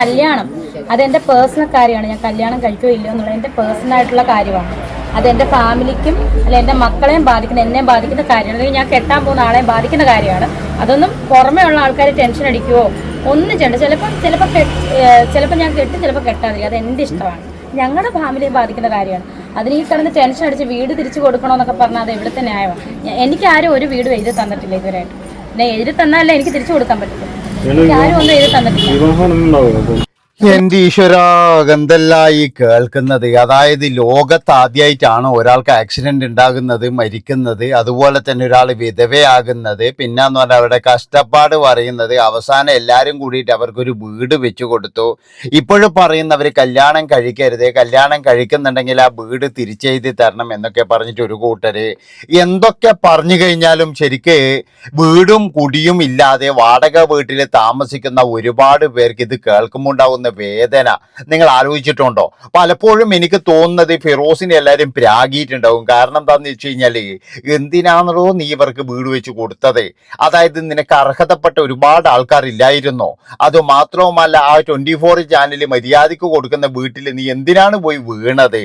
കല്യാണം. അതെന്റെ പേഴ്സണൽ കാര്യമാണ്. ഞാൻ കല്യാണം കഴിക്കോ ഇല്ലയോ എന്നുള്ളത് എന്റെ പേഴ്സണൽ ആയിട്ടുള്ള കാര്യമാണ്. അത് എന്റെ ഫാമിലിക്കും അല്ലെ എന്റെ മക്കളെയും ബാധിക്കുന്ന എന്നെയും ബാധിക്കുന്ന കാര്യമാണ്. അല്ലെങ്കിൽ ഞാൻ കെട്ടാൻ പോകുന്ന ആളെയും ബാധിക്കുന്ന കാര്യമാണ്. അതൊന്നും പുറമേ ഉള്ള ആൾക്കാർ ടെൻഷൻ അടിക്കുവോ? ഒന്നും ചെയ്യണ്ട. ചിലപ്പോൾ ചിലപ്പോൾ ചിലപ്പോൾ ഞാൻ കെട്ടും ചിലപ്പോൾ കെട്ടാതിരിക്കും. അത് എന്റെ ഇഷ്ടമാണ്. ഞങ്ങളുടെ ഫാമിലിയെ ബാധിക്കുന്ന കാര്യമാണ്. അതിന് ഈ കിടന്ന് ടെൻഷൻ അടിച്ച് വീട് തിരിച്ചു കൊടുക്കണമെന്നൊക്കെ പറഞ്ഞാൽ അത് എവിടുത്തെ ന്യായമാണ്. എനിക്കാരും ഒരു വീട് എഴുതി തന്നിട്ടില്ല ഇതുവരെയായിട്ട്. എഴുതി തന്നാലേ എനിക്ക് തിരിച്ചു കൊടുക്കാൻ പറ്റുള്ളൂ ആരും ഒന്നും എഴുതി തന്നിട്ടില്ല. വിവാഹം ഉണ്ടാവും അപ്പം എന്റെ ഈശ്വര കേൾക്കുന്നത്? അതായത് ലോകത്ത് ആദ്യമായിട്ടാണ് ഒരാൾക്ക് ആക്സിഡന്റ് ഉണ്ടാകുന്നത് മരിക്കുന്നത് അതുപോലെ തന്നെ ഒരാൾ വിധവയാകുന്നത് പിന്നെ എന്ന് പറഞ്ഞാൽ അവരുടെ കഷ്ടപ്പാട് പറയുന്നത് അവസാനം എല്ലാവരും കൂടിയിട്ട് അവർക്കൊരു വീട് വെച്ചു കൊടുത്തു. ഇപ്പോഴും പറയുന്നവർ കല്യാണം കഴിക്കരുത് കല്യാണം കഴിക്കുന്നുണ്ടെങ്കിൽ ആ വീട് തിരിച്ചെഴുതി തരണം എന്നൊക്കെ പറഞ്ഞിട്ട് ഒരു കൂട്ടര്. എന്തൊക്കെ പറഞ്ഞു കഴിഞ്ഞാലും ശരിക്ക് വീടും കുടിയും ഇല്ലാതെ വാടക വീട്ടിൽ താമസിക്കുന്ന ഒരുപാട് പേർക്ക് ഇത് കേൾക്കുമ്പോൾ ഉണ്ടാകുന്ന വേദന നിങ്ങൾ ആലോചിച്ചിട്ടുണ്ടോ? പലപ്പോഴും എനിക്ക് തോന്നുന്നത് ഫിറോസിനെ എല്ലാവരും പ്രാഗിയിട്ടുണ്ടാവും കാരണം എന്താണെന്ന് വെച്ച് കഴിഞ്ഞാൽ എന്തിനാണല്ലോ നീ ഇവർക്ക് വീട് വെച്ച് കൊടുത്തത്? അതായത് നിനക്ക് അർഹതപ്പെട്ട ഒരുപാട് ആൾക്കാർ ഇല്ലായിരുന്നോ അത് മാത്രവുമല്ല ആ ട്വന്റി ഫോർ ചാനൽ മര്യാദയ്ക്ക് കൊടുക്കുന്ന വീട്ടിൽ നീ എന്തിനാണ് പോയി വീണത്?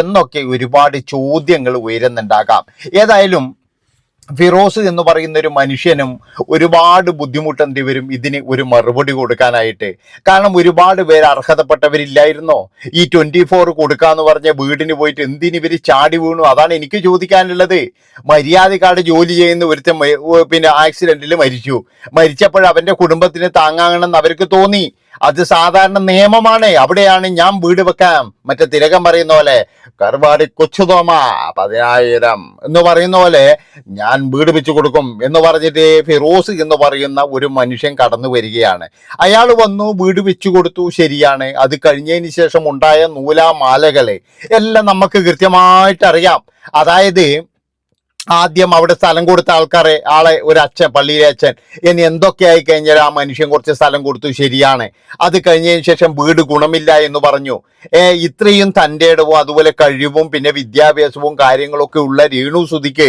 എന്നൊക്കെ ഒരുപാട് ചോദ്യങ്ങൾ ഉയരുന്നുണ്ടാകാം. ഏതായാലും ഫിറോസ് എന്ന് പറയുന്ന ഒരു മനുഷ്യനും ഒരുപാട് ബുദ്ധിമുട്ടേണ്ടി വരും. ഇതിന് ഒരു മറുപടി കൊടുക്കാനായിട്ട്. കാരണം ഒരുപാട് പേര് അർഹതപ്പെട്ടവരില്ലായിരുന്നോ? ഈ ട്വന്റി ഫോർ കൊടുക്കാന്ന് പറഞ്ഞ വീടിന് പോയിട്ട് എന്തിന് ഇവർ ചാടി വീണു? അതാണ് എനിക്ക് ചോദിക്കാനുള്ളത്. മര്യാദക്കാട് ജോലി ചെയ്യുന്ന ഒരുത്തൻ പിന്നെ ആക്സിഡന്റിൽ മരിച്ചു. മരിച്ചപ്പോൾ അവന്റെ കുടുംബത്തിന് താങ്ങാകണമെന്ന് അവർക്ക് തോന്നി. അത് സാധാരണ നിയമമാണ്. അവിടെയാണ് ഞാൻ വീട് വെക്കാം. മറ്റേ തിലകം പറയുന്ന പോലെ കറുവാടി കൊച്ചുതോമ പതിനായിരം എന്ന് പറയുന്ന പോലെ ഞാൻ വീട് വെച്ചു കൊടുക്കും എന്ന് പറഞ്ഞിട്ട് ഫിറോസ് എന്ന് പറയുന്ന ഒരു മനുഷ്യൻ കടന്നു വരികയാണ്. അയാൾ വന്നു വീട് വെച്ചു കൊടുത്തു ശരിയാണ്. അത് കഴിഞ്ഞതിന് ശേഷം ഉണ്ടായ നൂലാമാലകളെ എല്ലാം നമുക്ക് കൃത്യമായിട്ട് അറിയാം അതായത് ആദ്യം അവിടെ സ്ഥലം കൊടുത്ത ആൾക്കാരെ ആളെ ഒരു അച്ഛൻ പള്ളിയിലെ അച്ഛൻ ഇനി എന്തൊക്കെ ആയി കഴിഞ്ഞാൽ ആ മനുഷ്യൻ കുറച്ച് സ്ഥലം കൊടുത്തു ശരിയാണ്. അത് കഴിഞ്ഞതിന് ശേഷം വീട് ഗുണമില്ല എന്ന് പറഞ്ഞു. ഇത്രയും തന്റെ ഇടവും അതുപോലെ കഴിവും പിന്നെ വിദ്യാഭ്യാസവും കാര്യങ്ങളൊക്കെ ഉള്ള രേണു സുധിക്ക്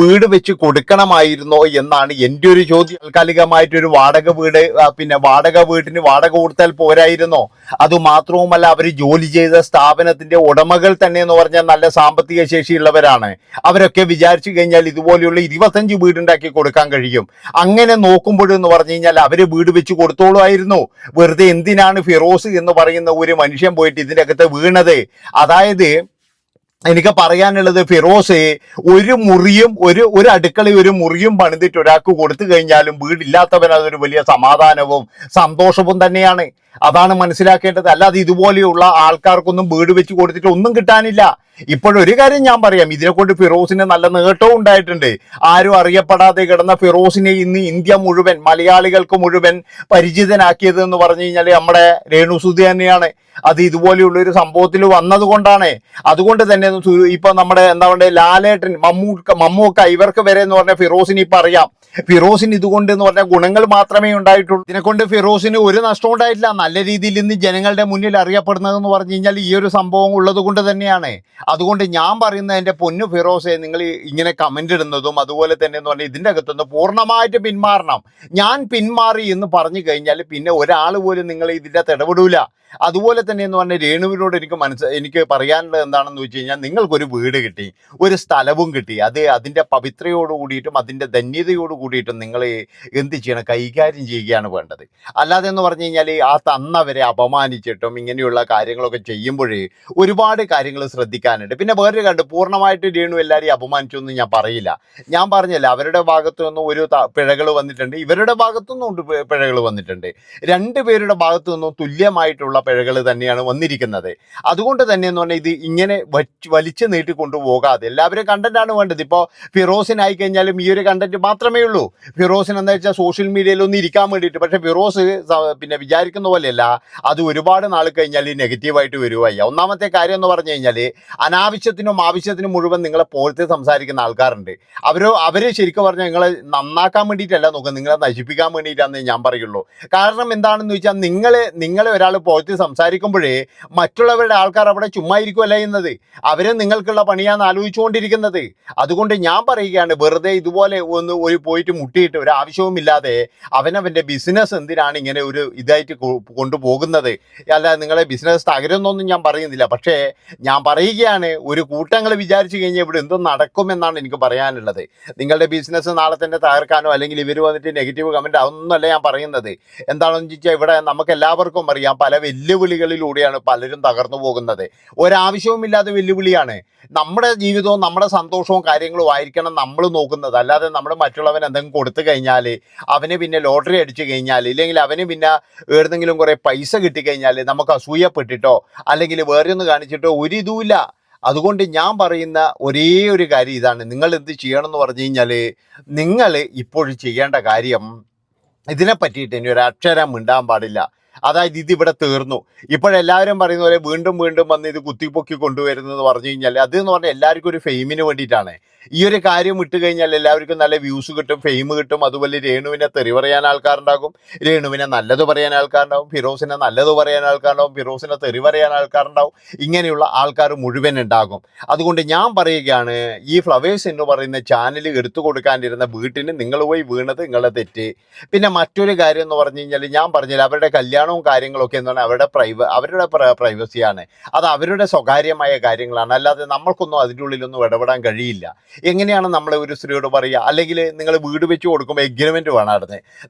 വീട് വെച്ച് കൊടുക്കണമായിരുന്നോ എന്നാണ് എന്റെ ഒരു ചോദ്യം. താൽക്കാലികമായിട്ടൊരു വാടക വീട് പിന്നെ വാടക വീട്ടിന് വാടക കൊടുത്താൽ പോരായിരുന്നോ? അത് മാത്രവുമല്ല അവർ ജോലി ചെയ്ത സ്ഥാപനത്തിന്റെ ഉടമകൾ തന്നെ എന്ന് പറഞ്ഞാൽ നല്ല സാമ്പത്തിക ശേഷിയുള്ളവരാണ്. അവരൊക്കെ വിചാരിച്ചു കഴിഞ്ഞാൽ ഇതുപോലെയുള്ള ഇരുപത്തഞ്ച് വീടുണ്ടാക്കി കൊടുക്കാൻ കഴിയും. അങ്ങനെ നോക്കുമ്പോഴെന്ന് പറഞ്ഞു കഴിഞ്ഞാൽ അവർ വീട് വെച്ച് കൊടുത്തോളുമായിരുന്നു. വെറുതെ എന്തിനാണ് ഫിറോസ് എന്ന് പറയുന്ന ഒരു മനുഷ്യൻ പോയിട്ട് ഇതിന്റെ അകത്ത് വീണത്? അതായത് എനിക്ക് പറയാനുള്ളത് ഫിറോസ് ഒരു മുറിയും ഒരു ഒരു അടുക്കളയും ഒരു മുറിയും പണിതിട്ട് ഒരാൾക്ക് കൊടുത്തു കഴിഞ്ഞാലും വീടില്ലാത്തവൻ അതൊരു വലിയ സമാധാനവും സന്തോഷവും തന്നെയാണ്. അതാണ് മനസ്സിലാക്കേണ്ടത്. അല്ലാതെ ഇതുപോലെയുള്ള ആൾക്കാർക്കൊന്നും വീട് വെച്ച് കൊടുത്തിട്ട് ഒന്നും കിട്ടാനില്ല. ഇപ്പോഴൊരു കാര്യം ഞാൻ പറയാം. ഇതിനെ കൊണ്ട് ഫിറോസിന് നല്ല നേട്ടവും ഉണ്ടായിട്ടുണ്ട്. ആരും അറിയപ്പെടാതെ കിടന്ന ഫിറോസിനെ ഇന്ന് ഇന്ത്യ മുഴുവൻ മലയാളികൾക്ക് മുഴുവൻ പരിചിതനാക്കിയത് എന്ന് പറഞ്ഞു കഴിഞ്ഞാൽ നമ്മുടെ രേണുസുതി തന്നെയാണ്. അത് ഇതുപോലെയുള്ള ഒരു സംഭവത്തിൽ വന്നതുകൊണ്ടാണ്. അതുകൊണ്ട് തന്നെ ഇപ്പൊ നമ്മുടെ എന്താ പറയുക ലാലേട്ടൻ മമ്മൂക്ക മമ്മൂക്ക ഇവർക്ക് വരെ എന്ന് പറഞ്ഞ ഫിറോസിന് ഇപ്പൊ അറിയാം. ഫിറോസിന് ഇതുകൊണ്ട് എന്ന് പറഞ്ഞ ഗുണങ്ങൾ മാത്രമേ ഉണ്ടായിട്ടുള്ളൂ. ഇതിനെ കൊണ്ട് ഫിറോസിന് ഒരു നഷ്ടം ഉണ്ടായിട്ടില്ല. നല്ല രീതിയിൽ ഇന്ന് ജനങ്ങളുടെ മുന്നിൽ അറിയപ്പെടുന്നതെന്ന് പറഞ്ഞു കഴിഞ്ഞാൽ ഈ ഒരു സംഭവം ഉള്ളത് കൊണ്ട് തന്നെയാണ്. അതുകൊണ്ട് ഞാൻ പറയുന്ന എന്റെ പൊന്നു ഫിറോസെ നിങ്ങൾ ഇങ്ങനെ കമന്റ് ഇടുന്നതും അതുപോലെ തന്നെ എന്ന് പറഞ്ഞാൽ ഇതിന്റെ അകത്തുനിന്ന് പൂർണമായിട്ട് പിന്മാറണം. ഞാൻ പിന്മാറി എന്ന് പറഞ്ഞു കഴിഞ്ഞാൽ പിന്നെ ഒരാൾ പോലും നിങ്ങൾ ഇതിന്റെ ഇടപെടൂല. അതുപോലെ തന്നെ എന്ന് പറഞ്ഞാൽ രേണുവിനോട് എനിക്ക് മനസ്സ് എനിക്ക് പറയാനുള്ളത് എന്താണെന്ന് വെച്ച് കഴിഞ്ഞാൽ നിങ്ങൾക്കൊരു വീട് കിട്ടി ഒരു സ്ഥലവും കിട്ടി. അത് അതിന്റെ പവിത്രയോട് കൂടിയിട്ടും അതിന്റെ ധന്യതയോട് കൂടിയിട്ടും നിങ്ങൾ എന്ത് ചെയ്യണം കൈകാര്യം ചെയ്യുകയാണ് വേണ്ടത്. അല്ലാതെ എന്ന് പറഞ്ഞു കഴിഞ്ഞാൽ ആ തന്നവരെ അപമാനിച്ചിട്ടും ഇങ്ങനെയുള്ള കാര്യങ്ങളൊക്കെ ചെയ്യുമ്പോഴേ ഒരുപാട് കാര്യങ്ങൾ ശ്രദ്ധിക്കാനുണ്ട്. പിന്നെ വേറൊരു കണ്ട് പൂർണമായിട്ട് രേണു എല്ലാവരെയും അപമാനിച്ചൊന്നും ഞാൻ പറയില്ല. ഞാൻ പറഞ്ഞല്ല അവരുടെ ഭാഗത്തു നിന്നും ഒരു പിഴകൾ വന്നിട്ടുണ്ട്. ഇവരുടെ ഭാഗത്തു നിന്നും പിഴകൾ വന്നിട്ടുണ്ട്. രണ്ട് പേരുടെ ഭാഗത്തു നിന്നും തുല്യമായിട്ടുള്ള പിഴകൾ തന്നെയാണ് വന്നിരിക്കുന്നത്. അതുകൊണ്ട് തന്നെ എന്ന് പറഞ്ഞാൽ ഇത് ഇങ്ങനെ വലിച്ചു നീട്ടി കൊണ്ടുപോകാതെ എല്ലാവരും കണ്ടന്റാണ് വേണ്ടത്. ഇപ്പോൾ ഫിറോസിനായി കഴിഞ്ഞാലും ഈ ഒരു കണ്ടന്റ് മാത്രമേ ഉള്ളൂ. ഫിറോസിന് എന്താ വെച്ചാൽ സോഷ്യൽ മീഡിയയിൽ ഒന്ന് ഇരിക്കാൻ വേണ്ടിയിട്ട്. പക്ഷേ ഫിറോസ് പിന്നെ വിചാരിക്കുന്ന പോലെയല്ല. അത് ഒരുപാട് നാൾ കഴിഞ്ഞാൽ നെഗറ്റീവായിട്ട് വരുവായി. ഒന്നാമത്തെ കാര്യം എന്ന് പറഞ്ഞു കഴിഞ്ഞാൽ അനാവശ്യത്തിനും ആവശ്യത്തിനും മുഴുവൻ നിങ്ങളെ പോലത്തെ സംസാരിക്കുന്ന ആൾക്കാരുണ്ട്. അവരോ അവർ ശരിക്കും പറഞ്ഞാൽ നിങ്ങളെ നന്നാക്കാൻ വേണ്ടിയിട്ടല്ല നോക്കുക നിങ്ങളെ നശിപ്പിക്കാൻ വേണ്ടിയിട്ടാണെന്ന് ഞാൻ പറയുള്ളൂ. കാരണം എന്താണെന്ന് വെച്ചാൽ നിങ്ങളെ നിങ്ങളെ ഒരാൾ പോലത്തെ സംസാരിക്കുമ്പോഴേ മറ്റുള്ളവരുടെ ആൾക്കാർ അവിടെ ചുമ്മാ ഇരിക്കുമല്ല ചെയ്യുന്നത് അവരും നിങ്ങൾക്കുള്ള പണിയാന്ന് ആലോചിച്ചുകൊണ്ടിരിക്കുന്നത്. അതുകൊണ്ട് ഞാൻ പറയുകയാണ് വെറുതെ ഇതുപോലെ ഒന്ന് ഒരു പോയിട്ട് മുട്ടിയിട്ട് ഒരു ആവശ്യവുമില്ലാതെ അവനവന്റെ ബിസിനസ് എന്തിനാണ് ഇങ്ങനെ ഒരു ഇതായിട്ട് കൊണ്ടുപോകുന്നത്? അല്ല നിങ്ങളെ ബിസിനസ് തകരുന്നൊന്നും ഞാൻ പറയുന്നില്ല. പക്ഷേ ഞാൻ പറയുകയാണ് ഒരു കൂട്ടങ്ങൾ വിചാരിച്ചു കഴിഞ്ഞാൽ ഇവിടെ എന്തും നടക്കുമെന്നാണ് എനിക്ക് പറയാനുള്ളത്. നിങ്ങളുടെ ബിസിനസ് നാളെ തന്നെ തകർക്കാനോ അല്ലെങ്കിൽ ഇവർ വന്നിട്ട് നെഗറ്റീവ് കമന്റ് അതൊന്നുമല്ല ഞാൻ പറയുന്നത്. എന്താണെന്ന് ചോദിച്ചാൽ ഇവിടെ നമുക്ക് എല്ലാവർക്കും അറിയാം പല വെല്ലുവിളികളിലൂടെയാണ് പലരും തകർന്നു പോകുന്നത്. ഒരാവശ്യവുമില്ലാത്ത വെല്ലുവിളിയാണ്. നമ്മുടെ ജീവിതവും നമ്മുടെ സന്തോഷവും കാര്യങ്ങളും ആയിരിക്കണം നമ്മൾ നോക്കുന്നത്. അല്ലാതെ നമ്മൾ മറ്റുള്ളവൻ എന്തെങ്കിലും കൊടുത്തു കഴിഞ്ഞാൽ അവന് പിന്നെ ലോട്ടറി അടിച്ചു കഴിഞ്ഞാൽ ഇല്ലെങ്കിൽ അവന് പിന്നെ ഏതെങ്കിലും കുറേ പൈസ കിട്ടിക്കഴിഞ്ഞാൽ നമുക്ക് അസൂയപ്പെട്ടിട്ടോ അല്ലെങ്കിൽ വേറെ ഒന്ന് കാണിച്ചിട്ടോ ഒരു ഇതുമില്ല. അതുകൊണ്ട് ഞാൻ പറയുന്ന ഒരേ ഒരു കാര്യം ഇതാണ്. നിങ്ങൾ എന്ത് ചെയ്യണം എന്ന് പറഞ്ഞു കഴിഞ്ഞാൽ നിങ്ങൾ ഇപ്പോൾ ചെയ്യേണ്ട കാര്യം ഇതിനെ പറ്റിയിട്ട് ഇനി ഒരു അക്ഷരം മിണ്ടാൻ പാടില്ല. അതായത് ഇതിവിടെ തീർന്നു. ഇപ്പോഴെല്ലാവരും പറയുന്ന പോലെ വീണ്ടും വീണ്ടും വന്ന് ഇത് കുത്തിപ്പൊക്കി കൊണ്ടുവരുന്നത് പറഞ്ഞു കഴിഞ്ഞാൽ അത് എന്ന് പറഞ്ഞാൽ എല്ലാവർക്കും ഒരു ഫെയിമിന് വേണ്ടിയിട്ടാണ്. ഈ ഒരു കാര്യം ഇട്ട് കഴിഞ്ഞാൽ എല്ലാവർക്കും നല്ല വ്യൂസ് കിട്ടും ഫെയിം കിട്ടും. അതുപോലെ രേണുവിനെ തെറി പറയാൻ ആൾക്കാരുണ്ടാകും. രേണുവിനെ നല്ലത് പറയാൻ ആൾക്കാരുണ്ടാവും ഫിറോസിനെ നല്ലത് പറയാൻ ആൾക്കാരുണ്ടാവും ഫിറോസിനെ തെറി പറയാൻ ആൾക്കാരുണ്ടാവും ഇങ്ങനെയുള്ള ആൾക്കാർ മുഴുവൻ ഉണ്ടാകും. അതുകൊണ്ട് ഞാൻ പറയുകയാണ് ഈ ഫ്ലവേഴ്സ് എന്ന് പറയുന്ന ചാനൽ എടുത്തു കൊടുക്കാണ്ടിരുന്ന വീട്ടിന് നിങ്ങൾ പോയി വീണത് നിങ്ങളുടെ തെറ്റ്. പിന്നെ മറ്റൊരു കാര്യം എന്ന് പറഞ്ഞു കഴിഞ്ഞാൽ ഞാൻ പറഞ്ഞില്ല അവരുടെ കല്യാണവും കാര്യങ്ങളൊക്കെ എന്താണ് അവരുടെ പ്രൈവ അവരുടെ പ്രൈവസിയാണ്. അത് അവരുടെ സ്വകാര്യമായ കാര്യങ്ങളാണ്. അല്ലാതെ നമ്മൾക്കൊന്നും അതിന്റെ ഉള്ളിലൊന്നും ഇടപെടാൻ കഴിയില്ല. എങ്ങനെയാണ് നമ്മൾ ഒരു സ്ത്രീയോട് പറയുക? അല്ലെങ്കിൽ നിങ്ങൾ വീട് വെച്ച് കൊടുക്കുമ്പോൾ എഗ്രിമെന്റ് വേണം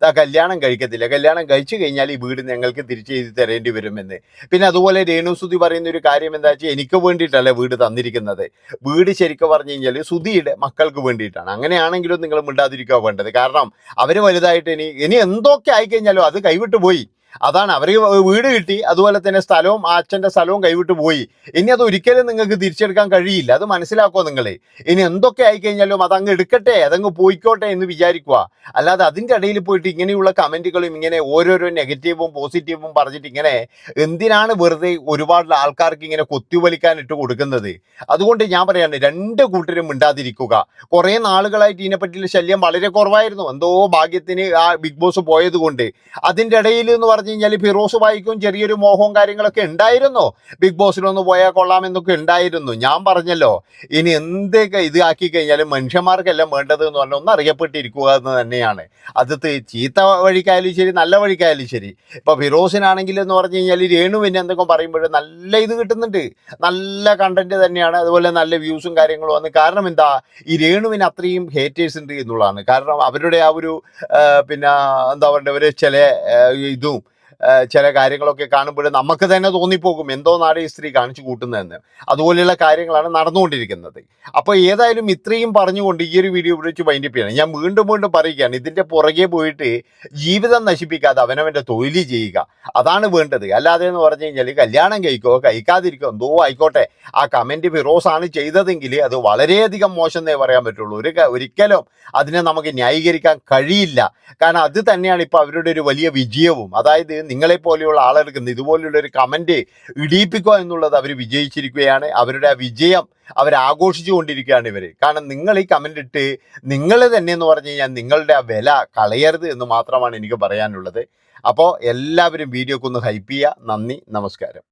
ആ കല്യാണം കഴിക്കത്തില്ല. കല്യാണം കഴിച്ചു കഴിഞ്ഞാൽ ഈ വീട് ഞങ്ങൾക്ക് തിരിച്ചു ചെയ്ത് തരേണ്ടി വരുമെന്ന്. പിന്നെ അതുപോലെ രേണുസുതി പറയുന്ന ഒരു കാര്യം എന്താ വെച്ചാൽ എനിക്ക് വേണ്ടിയിട്ടല്ല വീട് തന്നിരിക്കുന്നത്. വീട് ശരിക്കും പറഞ്ഞു കഴിഞ്ഞാൽ സുധിയുടെ മക്കൾക്ക് വേണ്ടിയിട്ടാണ്. അങ്ങനെയാണെങ്കിലും നിങ്ങൾ മിണ്ടാതിരിക്കുക വേണ്ടത്. കാരണം അവർ വലുതായിട്ട് ഇനി ഇനി എന്തൊക്കെ ആയിക്കഴിഞ്ഞാലും അത് കൈവിട്ടു പോയി. അതാണ് അവർ വീട് കിട്ടി അതുപോലെ തന്നെ സ്ഥലവും അച്ഛന്റെ സ്ഥലവും കൈവിട്ട് പോയി. ഇനി അത് ഒരിക്കലും നിങ്ങൾക്ക് തിരിച്ചെടുക്കാൻ കഴിയില്ല. അത് മനസ്സിലാക്കുമോ നിങ്ങൾ ഇനി എന്തൊക്കെ ആയിക്കഴിഞ്ഞാലും അതങ്ങ് എടുക്കട്ടെ അതങ്ങ് പോയിക്കോട്ടെ എന്ന് വിചാരിക്കുക. അല്ലാതെ അതിന്റെ ഇടയിൽ പോയിട്ട് ഇങ്ങനെയുള്ള കമന്റുകളും ഇങ്ങനെ ഓരോരോ നെഗറ്റീവും പോസിറ്റീവും പറഞ്ഞിട്ട് ഇങ്ങനെ എന്തിനാണ് വെറുതെ ഒരുപാട് ആൾക്കാർക്ക് ഇങ്ങനെ കൊത്തിവലിക്കാൻ ഇട്ട് കൊടുക്കുന്നത്? അതുകൊണ്ട് ഞാൻ പറയാണ് രണ്ട് കൂട്ടരും മിണ്ടാതിരിക്കുക. കുറേ നാളുകളായിട്ട് ഇതിനെപ്പറ്റിയുള്ള ശല്യം വളരെ കുറവായിരുന്നു. എന്തോ ഭാഗ്യത്തിന് ആ ബിഗ് ബോസ് പോയത് കൊണ്ട് അതിന്റെ ഇടയിൽ എന്ന് പറഞ്ഞു കഴിഞ്ഞാൽ ഫിറോസ് വായിക്കും ചെറിയൊരു മോഹവും കാര്യങ്ങളൊക്കെ ഉണ്ടായിരുന്നു. ബിഗ് ബോസിലൊന്ന് പോയാൽ കൊള്ളാമെന്നൊക്കെ ഉണ്ടായിരുന്നു. ഞാൻ പറഞ്ഞല്ലോ ഇനി എന്തൊക്കെ ഇത് ആക്കി കഴിഞ്ഞാലും മനുഷ്യന്മാർക്കെല്ലാം വേണ്ടത് എന്ന് പറഞ്ഞാൽ ഒന്ന് അറിയപ്പെട്ടിരിക്കുക എന്ന് തന്നെയാണ്. അത് ചീത്ത വഴിക്കായാലും ശരി നല്ല വഴിക്കായാലും ശരി. ഇപ്പൊ ഫിറോസിനാണെങ്കിൽ എന്ന് പറഞ്ഞു കഴിഞ്ഞാൽ രേണുവിന് എന്തൊക്കെ പറയുമ്പോൾ നല്ല ഇത് കിട്ടുന്നുണ്ട്. നല്ല കണ്ടന്റ് തന്നെയാണ്. അതുപോലെ നല്ല വ്യൂസും കാര്യങ്ങളും വന്ന് കാരണം എന്താ? ഈ രേണുവിന് അത്രയും ഹേറ്റേഴ്സ് ഉണ്ട് എന്നുള്ളതാണ്. കാരണം അവരുടെ ആ ഒരു പിന്നെ എന്താ പറയുക ഒരു ചില ഇതും ചില കാര്യങ്ങളൊക്കെ കാണുമ്പോൾ നമുക്ക് തന്നെ തോന്നിപ്പോകും എന്തോ നാട് ഈ സ്ത്രീ കാണിച്ചു കൂട്ടുന്നതെന്ന്. അതുപോലെയുള്ള കാര്യങ്ങളാണ് നടന്നുകൊണ്ടിരിക്കുന്നത്. അപ്പോൾ ഏതായാലും ഇത്രയും പറഞ്ഞുകൊണ്ട് ഈ ഒരു വീഡിയോ വിളിച്ച് വൈൻഡപ്പ് ചെയ്യണം. ഞാൻ വീണ്ടും വീണ്ടും പറയുകയാണ് ഇതിന്റെ പുറകെ പോയിട്ട് ജീവിതം നശിപ്പിക്കാതെ അവനവന്റെ തൊഴിൽ ചെയ്യുക. അതാണ് വേണ്ടത്. അല്ലാതെ എന്ന് പറഞ്ഞു കഴിഞ്ഞാൽ കല്യാണം കഴിക്കോ കഴിക്കാതിരിക്കോ എന്തോ ആയിക്കോട്ടെ. ആ കമന്റ് ഫിറോസാണ് ചെയ്തതെങ്കിൽ അത് വളരെയധികം മോശം എന്നേ പറയാൻ പറ്റുള്ളൂ. ഒരു ഒരിക്കലും അതിനെ നമുക്ക് ന്യായീകരിക്കാൻ കഴിയില്ല. കാരണം അത് തന്നെയാണ് ഇപ്പോൾ അവരുടെ ഒരു വലിയ വിജയവും. അതായത് നിങ്ങളെപ്പോലെയുള്ള ആളെടുക്കുന്ന ഇതുപോലെയുള്ള ഒരു കമന്റ് ഇടിയിപ്പിക്കുക എന്നുള്ളത് അവർ വിജയിച്ചിരിക്കുകയാണ്. അവരുടെ ആ വിജയം അവരാഘോഷിച്ചു കൊണ്ടിരിക്കുകയാണ് ഇവർ കാരണം നിങ്ങൾ ഈ കമന്റ് ഇട്ട് നിങ്ങൾ തന്നെ എന്ന് പറഞ്ഞു കഴിഞ്ഞാൽ നിങ്ങളുടെ ആ വില കളയരുത് എന്ന് മാത്രമാണ് എനിക്ക് പറയാനുള്ളത്. അപ്പോൾ എല്ലാവരും വീഡിയോക്കൊന്ന് ഹൈപ്പ് ചെയ്യുക. നന്ദി. നമസ്കാരം.